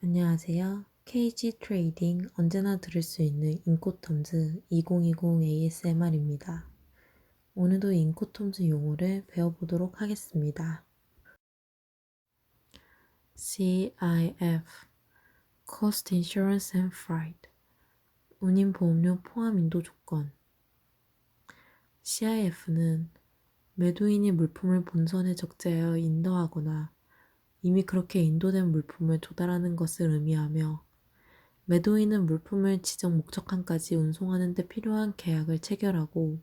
안녕하세요. KG 트레이딩 언제나 들을 수 있는 인코텀즈 2020 ASMR입니다. 오늘도 인코텀즈 용어를 배워보도록 하겠습니다. CIF Cost Insurance and Freight 운임 보험료 포함 인도 조건 CIF는 매도인이 물품을 본선에 적재하여 인도하거나 이미 그렇게 인도된 물품을 조달하는 것을 의미하며 매도인은 물품을 지정 목적항까지 운송하는 데 필요한 계약을 체결하고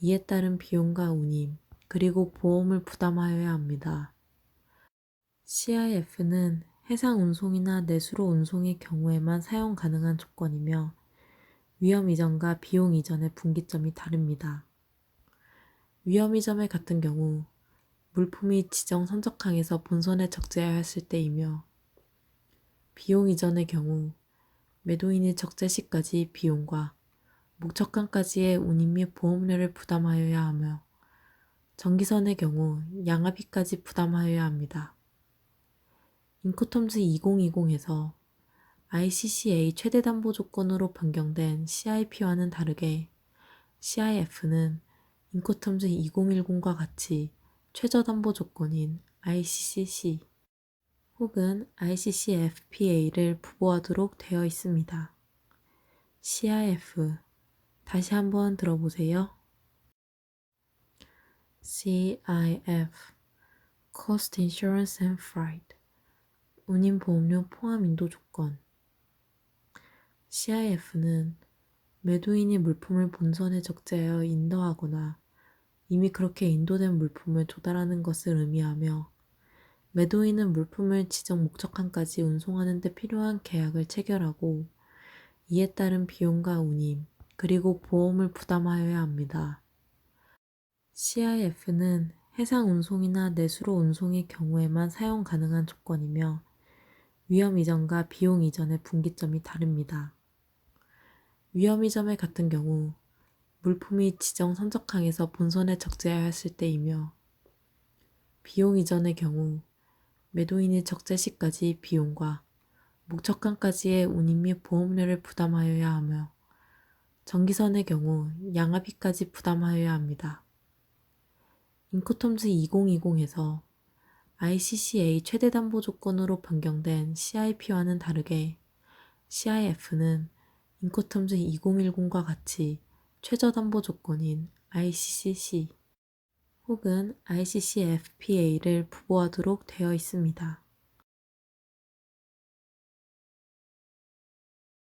이에 따른 비용과 운임, 그리고 보험을 부담하여야 합니다. CIF는 해상 운송이나 내수로 운송의 경우에만 사용 가능한 조건이며 위험 이전과 비용 이전의 분기점이 다릅니다. 위험 이전의 같은 경우 물품이 지정 선적항에서 본선에 적재하였을 때이며 비용 이전의 경우 매도인이 적재 시까지 비용과 목적항까지의 운임 및 보험료를 부담하여야 하며 전기선의 경우 양압비까지 부담하여야 합니다. 인코텀즈 2020에서 ICCA 최대 담보 조건으로 변경된 CIP와는 다르게 CIF는 인코텀즈 2010과 같이 최저담보 조건인 ICCC 혹은 ICCFPA를 부보하도록 되어 있습니다. CIF 다시 한번 들어보세요. CIF Cost Insurance and Freight 운임 보험료 포함 인도 조건 CIF는 매도인이 물품을 본선에 적재하여 인도하거나 이미 그렇게 인도된 물품을 조달하는 것을 의미하며 매도인은 물품을 지정 목적항까지 운송하는 데 필요한 계약을 체결하고 이에 따른 비용과 운임, 그리고 보험을 부담하여야 합니다. CIF는 해상 운송이나 내수로 운송의 경우에만 사용 가능한 조건이며 위험 이전과 비용 이전의 분기점이 다릅니다. 위험 이전의 같은 경우 물품이 지정 선적항에서 본선에 적재하였을 때이며 비용 이전의 경우 매도인이 적재 시까지 비용과 목적항까지의 운임 및 보험료를 부담하여야 하며 전기선의 경우 양압비까지 부담하여야 합니다. 인코텀즈 2020에서 ICCA 최대 담보 조건으로 변경된 CIP와는 다르게 CIF는 인코텀즈 2010과 같이 최저담보 조건인 ICCC 혹은 ICCFPA를 부보하도록 되어 있습니다.